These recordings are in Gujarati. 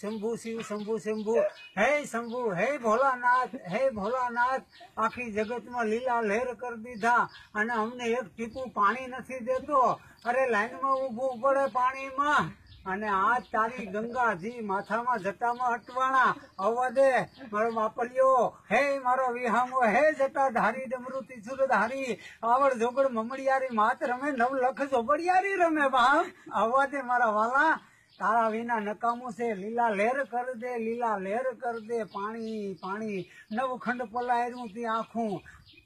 શંભુ શિવ, શંભુ શંભુ. હે શંભુ, હે ભોલાનાથ હે ભોલાનાથ, આખી જગતમાં લીલા લહેર કરી દીધા અને અમને એક ટીપું પાણી નથી દેતો. અરે લાઈનમાં ઊભું પડે પાણીમાં. અને આ તારી ગંગાજી માથામાં જટામાં અટવાણા. આવવા દે, મારો બાપલિયો. હે મારો વિહામો, હે જટા ધારી ડમરુ તીસુર ધારી આવડ જોગડ મમડિયારી, માત રમે, નવ લખ જોબડિયારી રમે બાપ. આવવા દે મારા વાલા. તારા વિના નકામું છે. લીલા લહેર કર દે, લીલા લહેર કર દે. પાણી પાણી. નવખંડ પલાયરું તે આખું.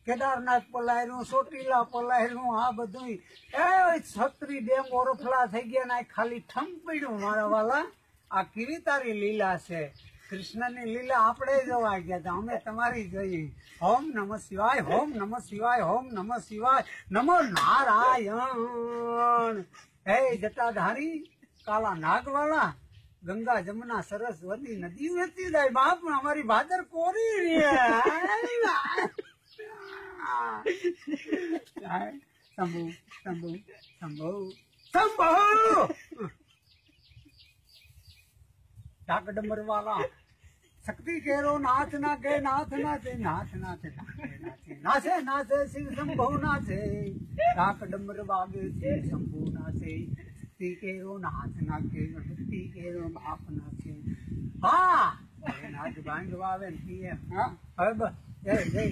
કેદારનાથ પલાયરું, ચોટીલા પલાયરું, આ બધું એ છત્રી ડેમ ઓરફલા થઈ ગયા ને ખાલી ઠમ પડ્યું મારા વાલા. આ કેવી તારી લીલા છે? કૃષ્ણની લીલા આપણે જોવા ગયા હતા. અમે તમારી જોઈએ. હોમ નમઃ શિવાય, હોમ નમઃ શિવાય, હોમ નમઃ શિવાય. નમો નારાયણ. હે જટાધારી. કાલા નાગવાળા ગંગા જમના સરસ્વતી નદી વહેતી જાય. બાપ, અમારી ભાદર કોરી શક્તિ કેરો નાથ ના કે નાથ, નાથે નાથ નાથે. નાથે નાથે, શિવ શંભુ નાથે. ઢાકડમર વાગે શિવ શંભુ નાથે. શક્તિ કેરો નાથ ના કે શક્તિ કેરો બાપ નાથે હા! નાચ બાંધવા આવે ને પીએ હા? હવે બસ જય જય